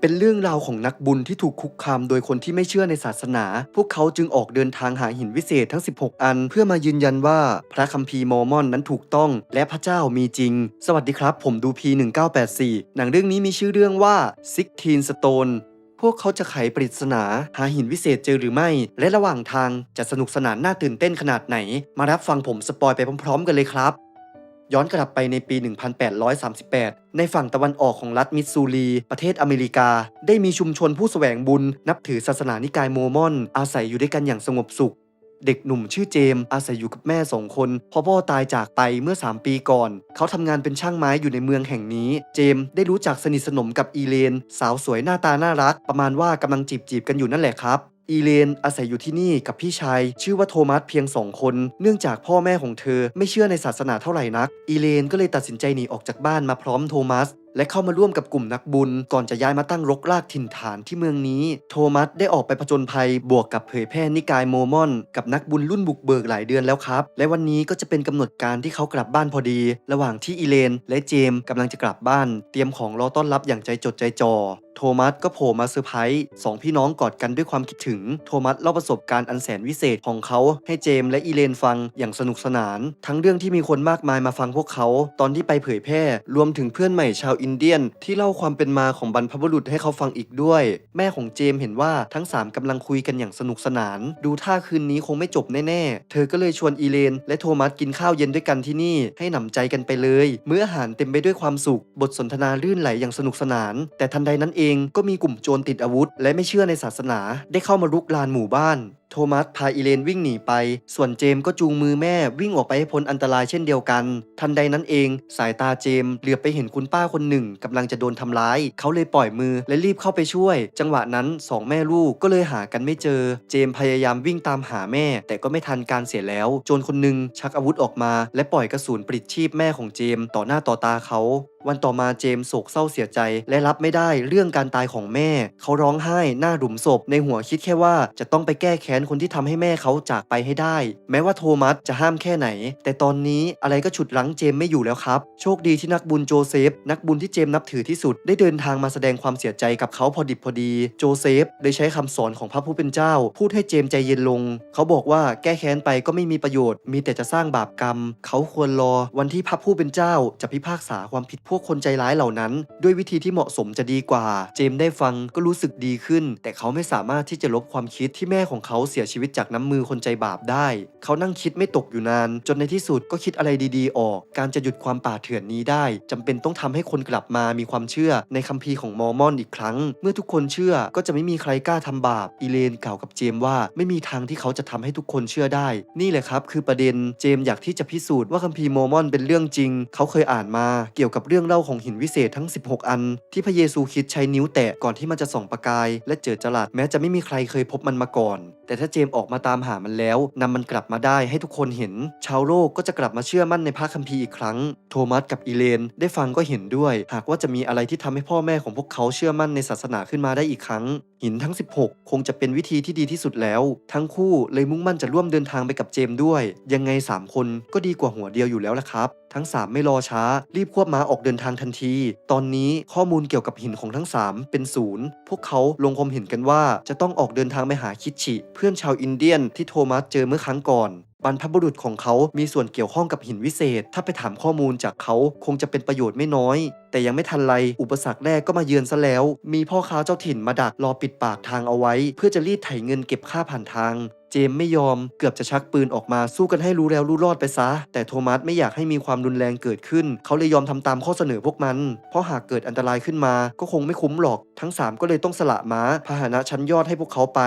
เป็นเรื่องราวของนักบุญที่ถูกคุกคามโดยคนที่ไม่เชื่อในศาสนา พวกเขาจึงออกเดินทางหาหินวิเศษทั้ง 16 อัน เพื่อมายืนยันว่าพระคัมภีร์มอร์มอนนั้นถูกต้อง และพระเจ้ามีจริง สวัสดีครับ ผมดูพี 1984 หนังเรื่องนี้มีชื่อเรื่องว่า Sixteen Stone พวกเขาจะไขปริศนา หาหินวิเศษเจอหรือไม่ และระหว่างทางจะสนุกสนานน่าตื่นเต้นขนาดไหน มารับฟังผมสปอยไปพร้อมๆ กันเลยครับ ย้อนกลับไปในปี 1838 ในฝั่งตะวันออกของรัฐมิสซูรี ประเทศอเมริกา ได้มีชุมชนผู้แสวงบุญ นับถือศาสนานิกายโมมอน อาศัยอยู่ด้วยกันอย่างสงบสุข เด็กหนุ่มชื่อเจมอาศัยอยู่กับแม่สองคนพราะพ่อตายจากไปเมื่อ 3 ปีก่อน เขาทำงานเป็นช่างไม้อยู่ในเมืองแห่งนี้ เจมได้รู้จักสนิทสนมกับอีเลน สาวสวยหน้าตาน่ารัก ประมาณว่ากำลังจีบจีบกันอยู่นั่นแหละครับ อีเลนอาศัยอยู่ที่นี่กับพี่ชายชื่อว่าโทมัสเพียงสองคน เนื่องจากพ่อแม่ของเธอไม่เชื่อในศาสนาเท่าไหร่นัก อีเลนก็เลยตัดสินใจหนีออกจากบ้านมาพร้อมโทมัส และเข้ามาร่วมกับกลุ่มนักบุญ ก่อนจะย้ายมาตั้งรกรากถิ่นฐานที่เมืองนี้ โทมัสได้ออกไปผจญภัยบวกกับเผยแพร่นิกายโมมอน กับนักบุญรุ่นบุกเบิกหลายเดือนแล้วครับ และวันนี้ก็จะเป็นกำหนดการที่เขากลับบ้านพอดี ระหว่างที่อีเลน และเจมส์กำลังจะกลับบ้าน เตรียมของรอต้อนรับอย่างใจจดใจจ่อโทมัสก็โผล่มาเซอร์ไพรส์สองพี่น้องกอดกันด้วยความคิดถึง โทมัสเล่าประสบการณ์อันแสนวิเศษของเขาให้เจมส์และอีเลนฟังอย่างสนุกสนาน ทั้งเรื่องที่มีคนมากมายมาฟังพวกเขา ตอนที่ไปเผยแพร่ รวมถึงเพื่อนใหม่ชาวอินเดียน ที่เล่าความเป็นมาของบรรพบุรุษให้เขาฟังอีกด้วย แม่ของเจมส์เห็นว่าทั้งสามกำลังคุยกันอย่างสนุกสนาน ดูท่าคืนนี้คงไม่จบแน่ๆ เธอก็เลยชวนอีเลน และโทมัสกินข้าวเย็นด้วยกันที่นี่ ให้หนำใจกันไปเลย เมื้ออาหารเต็มไปด้วยความสุข บทสนทนาลื่นไหลอย่างสนุกสนาน แต่ทันใดนั้นเองก็มีกลุ่มโจรติดอาวุธ และไม่เชื่อในศาสนา ได้เข้ามารุกรานหมู่บ้านโทมัสพาอีเลนวิ่งหนีไป ส่วนเจมส์ก็จูงมือแม่วิ่งออกไปให้พ้นอันตรายเช่นเดียวกัน ทันใดนั้นเอง สายตาเจมส์เหลือบไปเห็นคุณป้าคนหนึ่งกำลังจะโดนทำร้าย เขาเลยปล่อยมือและรีบเข้าไปช่วย จังหวะนั้นสองแม่ลูกก็เลยหากันไม่เจอ เจมส์พยายามวิ่งตามหาแม่ แต่ก็ไม่ทันการเสียแล้ว โจรคนหนึ่งชักอาวุธออกมา และปล่อยกระสุนปลิดชีพแม่ของเจมส์ต่อหน้าต่อตาเขา วันต่อมาเจมส์โศกเศร้าเสียใจ และรับไม่ได้เรื่องการตายของแม่ เขาร้องไห้หน้าหลุมศพ ในหัวคิดแค่ว่าจะต้องไปแก้แค้นคนที่ทำให้แม่เขาจากไปให้ได้ แม้ว่าโทมัสจะห้ามแค่ไหน แต่ตอนนี้อะไรก็ฉุดรั้งเจมส์ไม่อยู่แล้วครับ โชคดีที่นักบุญโจเซฟ นักบุญที่เจมส์นับถือที่สุด ได้เดินทางมาแสดงความเสียใจกับเขาพอดิบพอดี โจเซฟได้ใช้คำสอนของพระผู้เป็นเจ้า พูดให้เจมส์ใจเย็นลง เขาบอกว่าแก้แค้นไปก็ไม่มีประโยชน์ มีแต่จะสร้างบาปกรรม เขาควรรอวันที่พระผู้เป็นเจ้าจะพิพากษาความผิดพวกคนใจร้ายเหล่านั้น ด้วยวิธีที่เหมาะสมจะดีกว่า เจมส์ได้ฟังก็รู้สึกดีขึ้น แต่เขาไม่สามารถที่จะลบความคิดที่แม่ของเขาเสียชีวิตจากน้ำมือคนใจบาปได้ เขานั่งคิดไม่ตกอยู่นาน จนในที่สุดก็คิดอะไรดีๆ ออก การจะหยุดความป่าเถื่อนนี้ได้จำเป็นต้องทำให้คนกลับมามีความเชื่อในคัมภีร์ของมอร์มอนอีกครั้ง เมื่อทุกคนเชื่อก็จะไม่มีใครกล้าทำบาปอีเลนกล่าวกับเจมส์ว่าไม่มีทางที่เขาจะทำให้ทุกคนเชื่อได้ นี่แหละครับ คือประเด็นเจมส์อยากที่จะพิสูจน์ว่าคัมภีร์มอร์มอนเป็นเรื่องจริง เขาเคยอ่านมาเกี่ยวกับเรื่องเล่าของหินวิเศษทั้ง 16 อัน ที่พระเยซูคริดใช้นิ้วแตะก่อนที่มันจะส่องประกาย และเจิดจรัสแม้จะไม่มีใครเคยพบมันมาก่อน แต่ถ้าเจมส์ออกมาตามหามันแล้วนำมันกลับมาได้ให้ทุกคนเห็น ชาวโลกก็จะกลับมาเชื่อมั่นในพระคัมภีร์อีกครั้ง โทมัสกับอีเลน ได้ฟังก็เห็นด้วย หากว่าจะมีอะไรที่ทำให้พ่อแม่ของพวกเขาเชื่อมั่นในศาสนาขึ้นมาได้อีกครั้งหินทั้ง 16 คงจะเป็นวิธีที่ดีที่สุดแล้ว ทั้งคู่เลยมุ่งมั่นจะร่วมเดินทางไปกับเจมด้วย ยังไง 3 คนก็ดีกว่าหัวเดียวอยู่แล้วละครับทั้ง 3 ไม่รอช้า รีบควบม้าออกเดินทางทันที ตอนนี้ข้อมูลเกี่ยวกับหินของทั้ง 3 เป็นศูนย์พวกเขาลงความเห็นกันว่าจะต้องออกเดินทางไปหาคิดชิ เพื่อนชาวอินเดียนที่โทมัสเจอเมื่อครั้งก่อน บรรพบุรุษของเขามีส่วนเกี่ยวข้องกับหินวิเศษ ถ้าไปถามข้อมูลจากเขาคงจะเป็นประโยชน์ไม่น้อย แต่ยังไม่ทันไร อุปสรรคแรกก็มาเยือนซะแล้ว มีพ่อค้าเจ้าถิ่นมาดักรอปิดปากทางเอาไว้ เพื่อจะรีดไถเงินเก็บค่าผ่านทาง จมไม่ยอม เกือบจะชักปืนออกมาสู้กันให้รู้แล้วรู้รอดไปซะ แต่โทมัสไม่อยากให้มีความรุนแรงเกิดขึ้น เขาเลยยอมทำตามข้อเสนอพวกมัน เพราะหากเกิดอันตรายขึ้นมา ก็คงไม่คุ้มหรอก ทั้ง 3 ก็เลยต้องสละม้าพาหนะชั้นยอดให้พวกเขาไป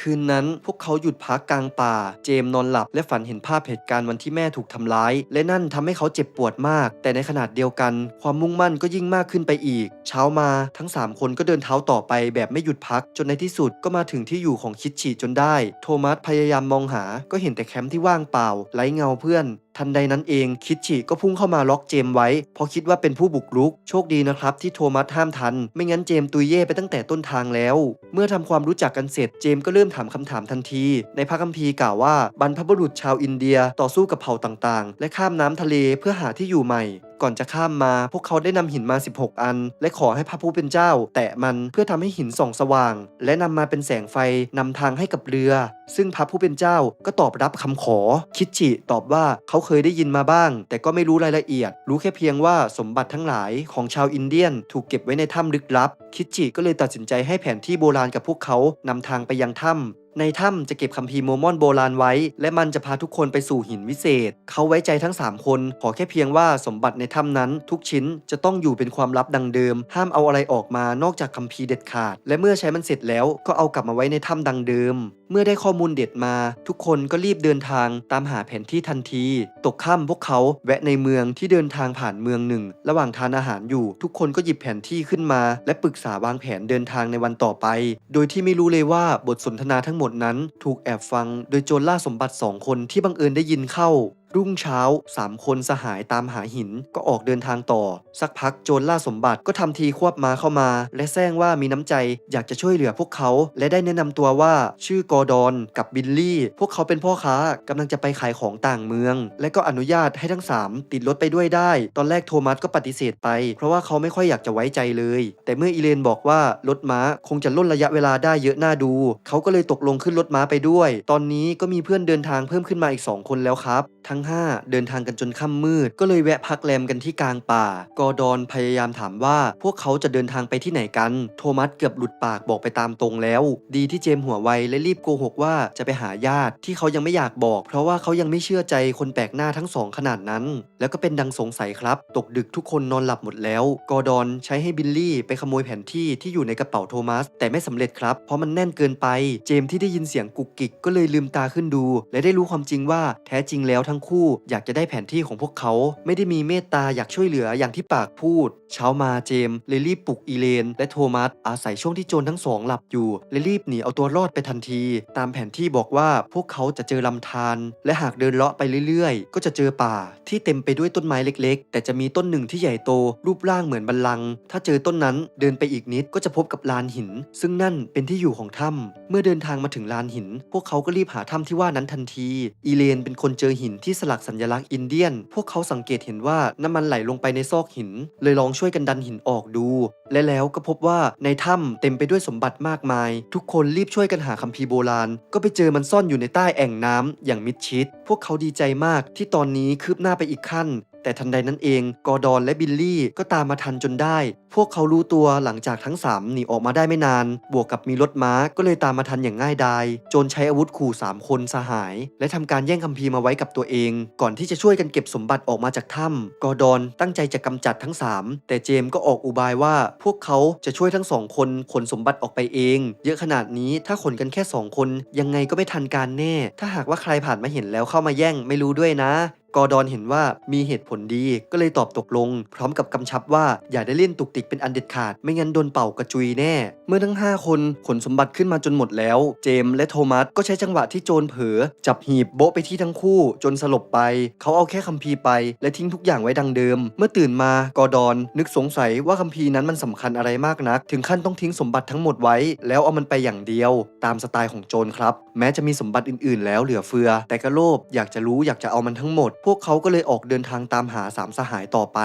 คืนนั้นพวกเขาหยุดพักกลางป่า เจมนอนหลับและฝันเห็นภาพเหตุการณ์วันที่แม่ถูกทำร้าย และนั่นทำให้เขาเจ็บปวดมาก แต่ในขณะเดียวกัน ความมุ่งมั่นก็ยิ่งมากขึ้นไปอีก เช้ามาทั้ง 3 คนก็เดินเท้าต่อไปแบบไม่หยุดพักจนในที่สุดก็มาถึงที่อยู่ของคิดฉีจนได้ โทมัสพยายามมองหา ก็เห็นแต่แคมป์ที่ว่างเปล่าไร้เงาเพื่อน ทันใดนั้นเองคิดจิก็พุ่งเข้ามาล็อกเจมไว้ เพราะคิดว่าเป็นผู้บุกรุก โชคดีนะครับที่โทมัสห้ามทัน ไม่งั้นเจมตุยเย่ไปตั้งแต่ต้นทางแล้ว เมื่อทำความรู้จักกันเสร็จเจมก็เริ่มถามคำถามทันที ในพระคัมภีร์กล่าวว่าบรรพบุรุษชาวอินเดียต่อสู้กับเผ่าต่างๆ และข้ามน้ำทะเลเพื่อหาที่อยู่ใหม่ ก่อนจะข้ามมา พวกเขาได้นำหินมา 16 อัน และขอให้พระผู้เป็นเจ้า แตะมันเพื่อทำให้หินส่องสว่าง และนำมาเป็นแสงไฟนำทางให้กับเรือ ซึ่งพระผู้เป็นเจ้าก็ตอบรับคำขอ คิดจิตอบว่าเขาเคยได้ยินมาบ้าง แต่ก็ไม่รู้รายละเอียด รู้แค่เพียงว่าสมบัติทั้งหลายของชาวอินเดียน ถูกเก็บไว้ในถ้ำลึกลับ คิดจิก็เลยตัดสินใจให้แผนที่โบราณกับพวกเขานำทางไปยังถ้ำ ในถ้ำจะเก็บคัมภีร์โมมอนโบราณไว้ และมันจะพาทุกคนไปสู่หินวิเศษ เขาไว้ใจทั้ง 3 คน ขอแค่เพียงว่าสมบัติในถ้ำนั้น ทุกชิ้นจะต้องอยู่เป็นความลับดังเดิม ห้ามเอาอะไรออกมานอกจากคัมภีร์เด็ดขาด และเมื่อใช้มันเสร็จแล้วก็เอากลับมาไว้ในถ้ำดังเดิม เมื่อได้ข้อมูลเด็ดมา ทุกคนก็รีบเดินทางตามหาแผนที่ทันที ตกค่ำพวกเขาแวะในเมืองที่เดินทางผ่านเมืองหนึ่ง ระหว่างทานอาหารอยู่ ทุกคนก็หยิบแผนที่ขึ้นมา และปรึกษาวางแผนเดินทางในวันต่อไป โดยที่ไม่รู้เลยว่าบทสนทนาทั้งหมดนั้นถูกแอบฟังโดยโจรล่าสมบัติสองคนที่บังเอิญได้ยินเข้า รุ่งเช้าสามคนสหายตามหาหินก็ออกเดินทางต่อ สักพักโจรล่าสมบัติก็ทำทีควบม้าเข้ามา และแซงว่ามีน้ำใจอยากจะช่วยเหลือพวกเขา และได้แนะนำตัวว่าชื่อกอร์ดอนกับบิลลี่ พวกเขาเป็นพ่อค้ากำลังจะไปขายของต่างเมือง และก็อนุญาตให้ทั้งสามติดรถไปด้วยได้ ตอนแรกโทมัสก็ปฏิเสธไป เพราะว่าเขาไม่ค่อยอยากจะไว้ใจเลย แต่เมื่ออีเลนบอกว่ารถม้าคงจะล่นระยะเวลาได้เยอะน่าดู เขาก็เลยตกลงขึ้นรถม้าไปด้วย ตอนนี้ก็มีเพื่อนเดินทางเพิ่มขึ้นมาอีกสองคนแล้วครับ ทั้ง5 เดินทางกันจนค่ำมืด ก็เลยแวะพักแรมกันที่กลางป่า กอร์ดอนพยายามถามว่าพวกเขาจะเดินทางไปที่ไหนกัน โทมัสเกือบหลุดปากบอกไปตามตรงแล้ว ดีที่เจมส์หัวไวและรีบโกหกว่าจะไปหาญาติที่เขายังไม่อยากบอก เพราะว่าเขายังไม่เชื่อใจคนแปลกหน้าทั้งสองขนาดนั้น แล้วก็เป็นดังสงสัยครับ ตกดึกทุกคนนอนหลับหมดแล้ว กอร์ดอนใช้ให้บิลลี่ไปขโมยแผนที่ที่อยู่ในกระเป๋าโทมัส แต่ไม่สำเร็จครับ เพราะมันแน่นเกินไป เจมส์ที่ได้ยินเสียงกุกกิกก็เลยลืมตาขึ้นดู และได้รู้ความจริงว่าแท้จริงแล้วทั้งคู่อยากจะได้แผนที่ของพวกเขาไม่ได้มีเมตตาอยากช่วยเหลืออย่างที่ปากพูด เช้ามาเจมเลยรีบปลุกอีเลน และโทมัสอาศัยช่วงที่โจรทั้งสองหลับอยู่และรีบหนีเอาตัวรอดไปทันที ตามแผนที่บอกว่าพวกเขาจะเจอลำธารและหากเดินเลาะไปเรื่อยๆ ก็จะเจอป่าที่เต็มไปด้วยต้นไม้เล็ก ๆ แต่จะมีต้นหนึ่งที่ใหญ่โต รูปร่างเหมือนบัลลัง ถ้าเจอต้นนั้นเดินไปอีกนิดก็จะพบกับลานหิน ซึ่งนั่นเป็นที่อยู่ของถ้ำเมื่อเดินทางมาถึงลานหิน พวกเขาก็รีบหาถ้ำที่ว่านั้นทันที อีเลนเป็นคนเจอหินที่สลักสัญลักษณ์อินเดียน พวกเขาสังเกตเห็นว่าน้ำมันไหลลงไปในซอกหิน เลยลองช่วยกันดันหินออกดู และแล้วก็พบว่าในถ้ำเต็มไปด้วยสมบัติมากมาย ทุกคนรีบช่วยกันหาคัมภีร์โบราณ ก็ไปเจอมันซ่อนอยู่ในใต้แอ่งน้ำอย่างมิดชิด พวกเขาดีใจมากที่ตอนนี้คืบหน้าไปอีกขั้น แต่ทันใดนั้นเอง กอร์ดอนและบิลลี่ก็ตามมาทันจนได้ พวกเขารู้ตัวหลังจากทั้ง 3 หนีออกมาได้ไม่นาน บวกกับมีรถม้าก็เลยตามมาทันอย่างง่ายดาย โจนใช้อาวุธขู่ 3 คนสหาย และทำการแย่งคัมภีร์มาไว้กับตัวเอง ก่อนที่จะช่วยกันเก็บสมบัติออกมาจากถ้ำกอร์ดอนตั้งใจจะกำจัดทั้ง 3 แต่เจมส์ก็ออกอุบายว่าพวกเขาจะช่วยทั้งสองคนขนสมบัติออกไปเอง เยอะขนาดนี้ถ้าขนกันแค่สองคน ยังไงก็ไม่ทันการแน่ ถ้าหากว่าใครผ่านมาเห็นแล้วเข้ามาแย่งไม่รู้ด้วยนะ กอร์ดอนเห็นว่ามีเหตุผลดีก็เลยตอบตกลง พร้อมกับกำชับว่าอย่าได้เล่นตุกติกเป็นอันเด็ดขาด ไม่งั้นโดนเป่ากระจุยแน่ เมื่อทั้ง 5 คนขนสมบัติขึ้นมาจนหมดแล้ว เจมส์และโทมัสก็ใช้จังหวะที่โจรเผลอจับหีบโบะไปที่ทั้งคู่ จนสลบไป เขาเอาแค่คัมภีร์ไป และทิ้งทุกอย่างไว้ดังเดิม เมื่อตื่นมากอร์ดอน นึกสงสัยว่าคัมภีร์นั้นมันสำคัญอะไรมากนัก ถึงขั้นต้องทิ้งสมบัติทั้งหมดไว้ แล้วเอามันไปอย่างเดียว ตามสไตล์ของโจรครับ แม้จะมีสมบัติอื่น ๆ แล้วเหลือเฟือ แต่ก็โลภอยากจะรู้อยากจะเอามันทั้งหมด พวกเขาก็เลยออกเดินทางตามหาสามสหายต่อไป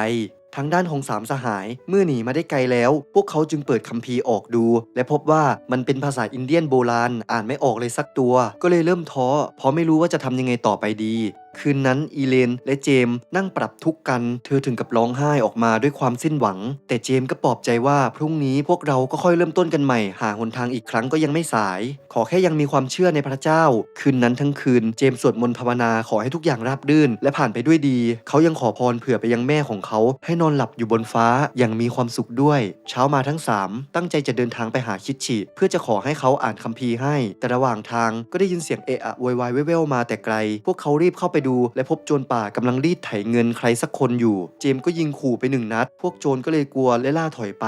ทางด้านของสามสหายเมื่อหนีมาได้ไกลแล้ว พวกเขาจึงเปิดคัมภีร์ออกดู และพบว่ามันเป็นภาษาอินเดียนโบราณ อ่านไม่ออกเลยสักตัว ก็เลยเริ่มท้อเพราะไม่รู้ว่าจะทำยังไงต่อไปดี คืนนั้นอีเลนและเจมส์นั่งปรับทุกข์กัน เธอถึงกับร้องไห้ออกมาด้วยความสิ้นหวัง แต่เจมส์ก็ปลอบใจว่าพรุ่งนี้พวกเราก็ค่อยเริ่มต้นกันใหม่ หาหนทางอีกครั้งก็ยังไม่สาย ขอแค่ยังมีความเชื่อในพระเจ้า คืนนั้นทั้งคืนเจมส์สวดมนต์ภาวนาขอให้ทุกอย่างราบรื่น และผ่านไปด้วยดี เขายังขอพรเผื่อไปยังแม่ของเขา ให้นอนหลับอยู่บนฟ้าอย่างมีความสุขด้วย เช้ามาทั้งสามตั้งใจจะเดินทางไปหาคิดฉิเพื่อจะขอให้เขาอ่านคัมภีร์ให้ แต่ระหว่างทางก็ได้ยินเสียงเอะอะโวยวายเว่วมาแต่ไกล พวกเขารีบเข้าไปดูและพบโจรป่ากำลังรีดไถเงินใครสักคนอยู่ เจมส์ก็ยิงขู่ไปหนึ่งนัด พวกโจรก็เลยกลัวและล่าถอยไป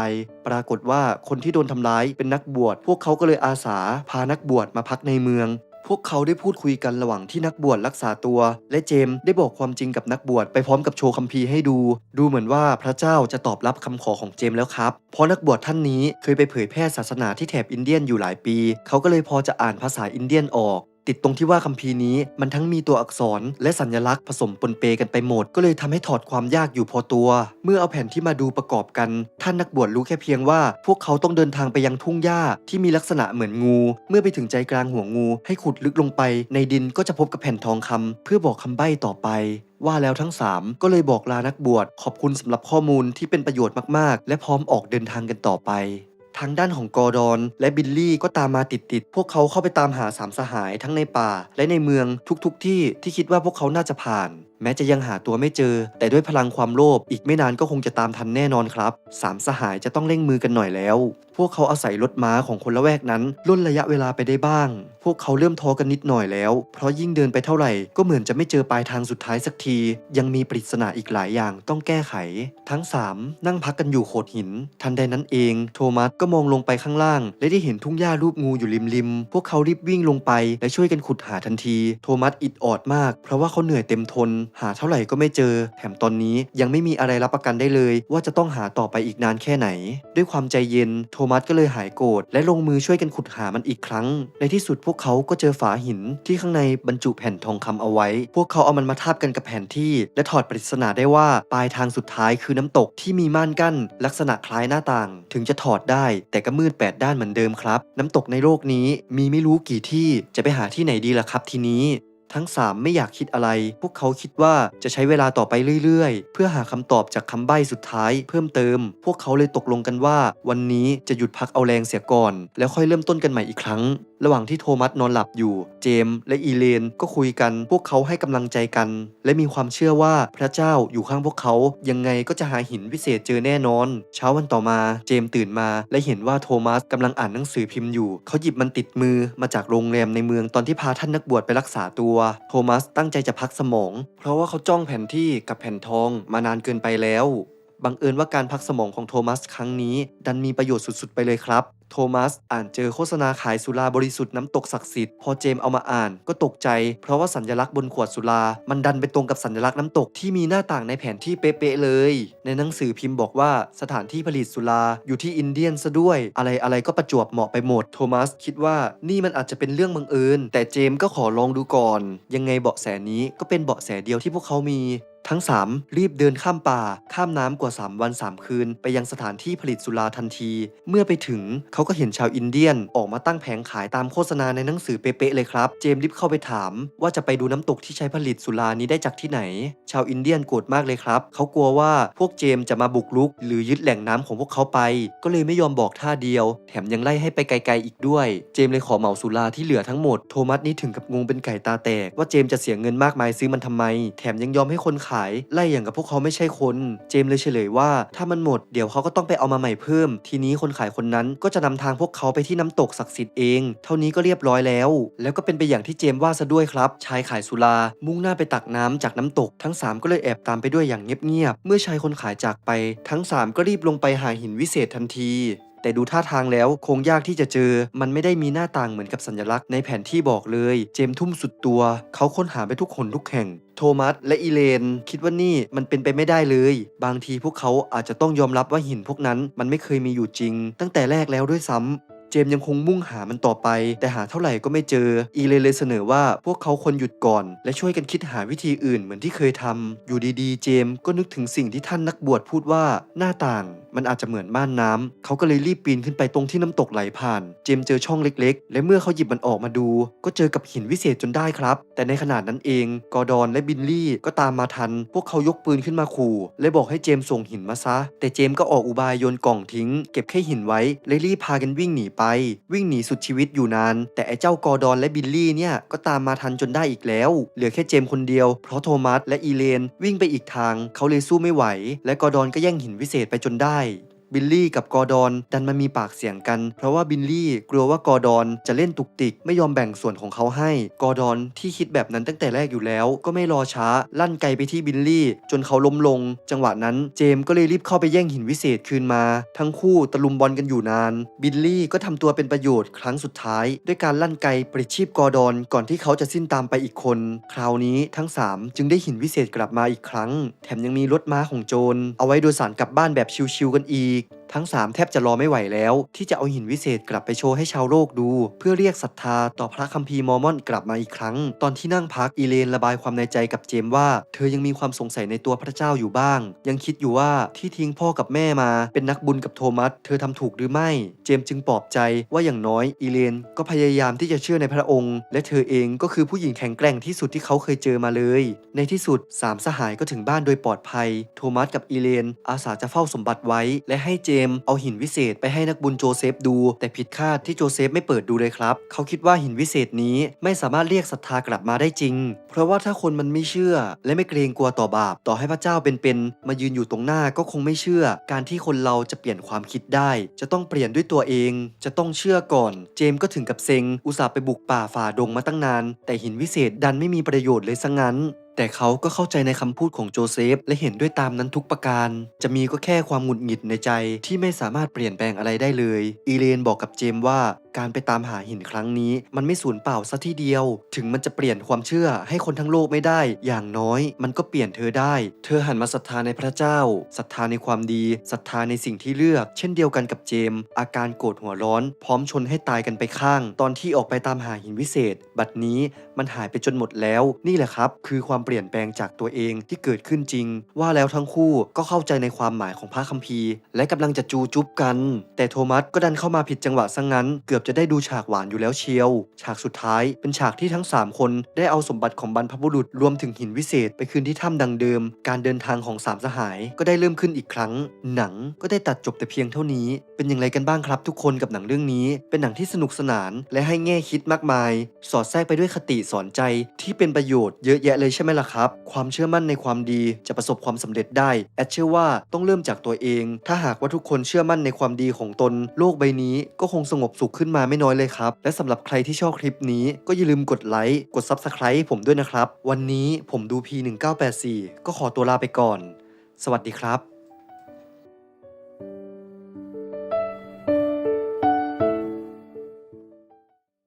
ปรากฏว่าคนที่โดนทำร้ายเป็นนักบวช พวกเขาก็เลยอาสา พานักบวชมาพักในเมืองพวกเขาได้พูดคุยกันระหว่างที่นักบวชรักษาตัว และเจมส์ได้บอกความจริงกับนักบวชไปพร้อมกับโชว์คัมภีร์ให้ดู ดูเหมือนว่าพระเจ้าจะตอบรับคำขอของเจมส์แล้วครับ เพราะนักบวชท่านนี้เคยไปเผยแพร่ศาสนาที่แถบอินเดียนอยู่หลายปี เขาก็เลยพอจะอ่านภาษาอินเดียนออก ติดตรงที่ว่าคัมภีร์นี้มันทั้งมีตัวอักษรและสัญลักษณ์ผสมปนเปกันไปหมด ก็เลยทำให้ถอดความยากอยู่พอตัว เมื่อเอาแผ่นที่มาดูประกอบกัน ท่านนักบวชรู้แค่เพียงว่า พวกเขาต้องเดินทางไปยังทุ่งหญ้าที่มีลักษณะเหมือนงู เมื่อไปถึงใจกลางหัวงู ให้ขุดลึกลงไป ในดินก็จะพบกับแผ่นทองคำเพื่อบอกคำใบ้ต่อไปว่าแล้วทั้ง 3 ก็เลยบอกลานักบวชขอบคุณสำหรับข้อมูลที่เป็นประโยชน์มาก ๆ และพร้อมออกเดินทางกันต่อไป ทางด้านของกอร์ดอน และบิลลี่ก็ตามมาติดๆ พวกเขาเข้าไปตามหาสามสหายทั้งในป่า และในเมืองทุกๆทที่ที่คิดว่าพวกเขาน่าจะผ่านแม้จะยังหาตัวไม่เจอ แต่ด้วยพลังความโลภอีกไม่นานก็คงจะตามทันแน่นอนครับสามสหายจะต้องเร่งมือกันหน่อยแล้ว พวกเขาอาศัยรถม้าของคนละแวกนั้นล่นระยะเวลาไปได้บ้าง พวกเขาเริ่มท้อกันนิดหน่อยแล้ว เพราะยิ่งเดินไปเท่าไหร่ก็เหมือนจะไม่เจอปลายทางสุดท้ายสักที ยังมีปริศนาอีกหลายอย่างต้องแก้ไข ทั้ง 3 นั่งพักกันอยู่โขดหิน ทันใดนั้นเอง โทมัสก็มองลงไปข้างล่าง และได้เห็นทุ่งหญ้ารูปงูอยู่ริมริมๆพวกเขารีบวิ่งลงไปและช่วยกันขุดหาทันที โทมัสอิดออดมาก เพราะว่าเขาเหนื่อยเต็มทนหาเท่าไหร่ก็ไม่เจอ แถมตอนนี้ยังไม่มีอะไรรับประกันได้เลย ว่าจะต้องหาต่อไปอีกนานแค่ไหน ด้วยความใจเย็น โทมัสก็เลยหายโกรธและลงมือช่วยกันขุดหามันอีกครั้ง ในที่สุดพวกเขาก็เจอฝาหินที่ข้างในบรรจุแผ่นทองคำเอาไว้ พวกเขาเอามันมาทาบกันกับแผนที่ และถอดปริศนาได้ว่าปลายทางสุดท้ายคือน้ำตกที่มีม่านกั้น ลักษณะคล้ายหน้าต่าง ถึงจะถอดได้ แต่ก็มืดแปดด้านเหมือนเดิมครับ น้ำตกในโลกนี้มีไม่รู้กี่ที่จะไปหาที่ไหนดีล่ะครับทีนี้ ทั้ง 3 ไม่อยากคิดอะไร พวกเขาคิดว่าจะใช้เวลาต่อไปเรื่อยๆ เพื่อหาคำตอบจากคำใบ้สุดท้ายเพิ่มเติม พวกเขาเลยตกลงกันว่า วันนี้จะหยุดพักเอาแรงเสียก่อน แล้วค่อยเริ่มต้นกันใหม่อีกครั้งระหว่างที่โทมัสนอนหลับอยู่ เจมส์และอีเลนก็คุยกัน พวกเขาให้กำลังใจกัน และมีความเชื่อว่าพระเจ้าอยู่ข้างพวกเขา ยังไงก็จะหาหินวิเศษเจอแน่นอน เช้าวันต่อมา เจมส์ตื่นมา และเห็นว่าโทมัสกำลังอ่านหนังสือพิมพ์อยู่ เขาหยิบมันติดมือมาจากโรงแรมในเมืองตอนที่พาท่านนักบวชไปรักษาตัว โทมัสตั้งใจจะพักสมอง เพราะว่าเขาจ้องแผนที่กับแผ่นทองมานานเกินไปแล้วบังเอิญว่าการพักสมองของโทมัสครั้งนี้ ดันมีประโยชน์สุดๆ ไปเลยครับ โทมัสอ่านเจอโฆษณาขายสุราบริสุทธิ์น้ำตกศักดิ์สิทธิ์พอเจมเอามาอ่านก็ตกใจ เพราะว่าสัญลักษณ์บนขวดสุรา มันดันไปตรงกับสัญลักษณ์น้ำตกที่มีหน้าต่างในแผนที่เป๊ะๆเลย ในหนังสือพิมพ์บอกว่าสถานที่ผลิตสุราอยู่ที่อินเดียนซะด้วย อะไรอะไรก็ประจวบเหมาะไปหมด โทมัสคิดว่านี่มันอาจจะเป็นเรื่องบังเอิญแต่เจมก็ขอลองดูก่อน ยังไงเบาะแสนี้ก็เป็นเบาะแสเดียวที่พวกเขามี ทั้ง 3 รีบเดินข้ามป่า ข้ามน้ำกว่า 3 วัน 3 คืน ไปยังสถานที่ผลิตสุราทันที เมื่อไปถึงเขาก็เห็นชาวอินเดียนออกมาตั้งแผงขายตามโฆษณาในหนังสือเป๊ะๆเลยครับ เจมส์รีบเข้าไปถาม ว่าจะไปดูน้ำตกที่ใช้ผลิตสุรานี้ได้จากที่ไหน ชาวอินเดียนโกรธมากเลยครับ เขากลัวว่าพวกเจมส์จะมาบุกรุก หรือยึดแหล่งน้ำของพวกเขาไป ก็เลยไม่ยอมบอกท่าเดียว แถมยังไล่ให้ไปไกลๆอีกด้วย เจมส์เลยขอเหมาสุราที่เหลือทั้งหมด โทมัสนี่ถึงกับงงเป็นไก่ตาแตกว่าเจมส์จะเสียเงินมากมายซื้อมันทำไม แถมยังยอมให้คนขาย ไล่อย่างกับพวกเขาไม่ใช่คน เจมเลยเฉลยว่า ถ้ามันหมดเดี๋ยวเขาก็ต้องไปเอามาใหม่เพิ่ม ทีนี้คนขายคนนั้นก็จะนำทางพวกเขาไปที่น้ำตกศักดิ์สิทธิ์เอง เท่านี้ก็เรียบร้อยแล้ว แล้วก็เป็นไปอย่างที่เจมว่าซะด้วยครับ ชายขายสุรา มุ่งหน้าไปตักน้ำจากน้ำตก ทั้ง 3 ก็เลยแอบตามไปด้วยอย่างเงียบๆ เมื่อชายคนขายจากไป ทั้ง 3 ก็รีบลงไปหาหินวิเศษทันที แต่ดูท่าทางแล้วคงยากที่จะเจอ มันไม่ได้มีหน้าต่างเหมือนกับสัญลักษณ์ในแผนที่บอกเลย เจมส์ทุ่มสุดตัว เขาค้นหาไปทุกคนทุกแห่ง โทมัสและอีเลน คิดว่านี่มันเป็นไปไม่ได้เลย บางทีพวกเขาอาจจะต้องยอมรับว่าหินพวกนั้นมันไม่เคยมีอยู่จริง ตั้งแต่แรกแล้วด้วยซ้ำ เจมยังคงมุ่งหามันต่อไป แต่หาเท่าไหร่ก็ไม่เจอ อีเลเลยเสนอว่าพวกเขาควรหยุดก่อน และช่วยกันคิดหาวิธีอื่นเหมือนที่เคยทำอยู่ดีๆ เจมก็นึกถึงสิ่งที่ท่านนักบวชพูดว่าหน้าต่างมันอาจจะเหมือนม่านน้ำเขาก็เลยรีบปีนขึ้นไปตรงที่น้ำตกไหลผ่าน เจมเจอช่องเล็ก ๆ และเมื่อเขาหยิบมันออกมาดู ก็เจอกับหินวิเศษจนได้ครับ แต่ในขนาดนั้นเอง กอร์ดอนและบิลลี่ก็ตามมาทัน พวกเขายกปืนขึ้นมาขู่ และบอกให้เจมส่งหินมาซะ แต่เจมก็ออกอุบายโยนกล่องทิ้ง เก็บแค่หินไว้และรีบพากันวิ่งหนีไปวิ่งหนีสุดชีวิตอยู่นาน แต่ไอ้เจ้ากอร์ดอนและบิลลี่เนี่ยก็ตามมาทันจนได้อีกแล้ว เหลือแค่เจมคนเดียว เพราะโทมัสและอีเลน วิ่งไปอีกทาง เขาเลยสู้ไม่ไหว และกอร์ดอนก็แย่งหินวิเศษไปจนได้ บิลลี่กับกอร์ดอนดันมามีปากเสียงกัน เพราะว่าบิลลี่กลัวว่ากอร์ดอนจะเล่นตุกติกไม่ยอมแบ่งส่วนของเขาให้ กอร์ดอนที่คิดแบบนั้นตั้งแต่แรกอยู่แล้ว ก็ไม่รอช้าลั่นไกไปที่บิลลี่ จนเขาล้มลง จังหวะนั้นเจมส์ก็เลยรีบเข้าไปแย่งหินวิเศษคืนมา ทั้งคู่ตะลุมบอลกันอยู่นาน บิลลี่ก็ทำตัวเป็นประโยชน์ครั้งสุดท้าย ด้วยการลั่นไกปลิชีพกอร์ดอนก่อนที่เขาจะสิ้นตามไปอีกคน คราวนี้ทั้งสามจึงได้หินวิเศษกลับมาอีกครั้ง แถมยังมีรถม้าของโจรเอาไว้โดยสารกลับบ้านแบบชิวๆกันอีก week. ทั้ง 3 แทบจะรอไม่ไหวแล้ว ที่จะเอาหินวิเศษกลับไปโชว์ให้ชาวโลกดู เพื่อเรียกศรัทธาต่อพระคัมภีร์มอร์มอนกลับมาอีกครั้ง ตอนที่นั่งพักอีเลนระบายความในใจกับเจมว่า เธอยังมีความสงสัยในตัวพระเจ้าอยู่บ้าง ยังคิดอยู่ว่าที่ทิ้งพ่อกับแม่มา เป็นนักบุญกับโทมัสเธอทำถูกหรือไม่ เจมจึงปลอบใจว่าอย่างน้อยอีเลนก็พยายามที่จะเชื่อในพระองค์ และเธอเองก็คือผู้หญิงแข็งแกร่งที่สุดที่เขาเคยเจอมาเลย ในที่สุดสามสหายก็ถึงบ้านโดยปลอดภัย โทมัสกับอีเลน อาสาจะเฝ้าสมบัติไว้ และให้เจมส์เอาหินวิเศษไปให้นักบุญโจเซฟดู แต่ผิดคาดที่โจเซฟไม่เปิดดูเลยครับ เขาคิดว่าหินวิเศษนี้ไม่สามารถเรียกศรัทธากลับมาได้จริง เพราะว่าถ้าคนมันไม่เชื่อ และไม่เกรงกลัวต่อบาป ต่อให้พระเจ้าเป็นๆมายืนอยู่ตรงหน้าก็คงไม่เชื่อ การที่คนเราจะเปลี่ยนความคิดได้ จะต้องเปลี่ยนด้วยตัวเอง จะต้องเชื่อก่อน เจมส์ก็ถึงกับเซ็ง อุตส่าห์ไปบุกป่าฝ่าดงมาตั้งนาน แต่หินวิเศษดันไม่มีประโยชน์เลยซะงั้น แต่เขาก็เข้าใจในคำพูดของโจเซฟ และเห็นด้วยตามนั้นทุกประการ จะมีก็แค่ความหงุดหงิดในใจที่ไม่สามารถเปลี่ยนแปลงอะไรได้เลย อีเลนบอกกับเจมส์ว่าการไปตามหาหินครั้งนี้ มันไม่สูญเปล่าซะทีเดียว ถึงมันจะเปลี่ยนความเชื่อให้คนทั้งโลกไม่ได้ อย่างน้อย มันก็เปลี่ยนเธอได้ เธอหันมาศรัทธาในพระเจ้าศรัทธาในความดีศรัทธาในสิ่งที่เลือก เช่นเดียวกันกับเจมส์อาการโกรธหัวร้อน พร้อมชนให้ตายกันไปข้าง ตอนที่ออกไปตามหาหินวิเศษ บัดนี้มันหายไปจนหมดแล้ว นี่แหละครับ คือความเปลี่ยนแปลงจากตัวเองที่เกิดขึ้นจริง ว่าแล้วทั้งคู่ก็เข้าใจในความหมายของพระคัมภีร์ และกำลังจะจูจุบกัน แต่โทมัสก็ดันเข้ามาผิดจังหวะซะงงั้น เกือบจะได้ดูฉากหวานอยู่แล้วเชียว ฉากสุดท้ายเป็นฉากที่ทั้ง 3 คนได้เอาสมบัติของบรรพบุรุษรวมถึงหินวิเศษไปคืนที่ถ้ำดังเดิม การเดินทางของสามสหายก็ได้เริ่มขึ้นอีกครั้ง หนังก็ได้ตัดจบแต่เพียงเท่านี้ เป็นอย่างไรกันบ้างครับ ทุกคนกับหนังเรื่องนี้ เป็นหนังที่สนุกสนาน และให้แง่คิดมากมาย สอดแทรกไปด้วยคติสอนใจที่เป็นประโยชน์เยอะแยะเลยใช่ไหมล่ะครับ ความเชื่อมั่นในความดีจะประสบความสำเร็จได้ แอดเชื่อว่าต้องเริ่มจากตัวเอง ถ้าหากว่าทุกคนเชื่อมั่นในความดีของตน โลกใบนี้ก็คงสงบสุขขึ้นมาไม่น้อยเลยครับ และสำหรับใครที่ชอบคลิปนี้ก็อย่าลืมกดไลค์ กด Subscribe ให้ผมด้วยนะครับ วันนี้ผมดู P1984 ก็ขอตัวลาไปก่อน สวัสดีครับ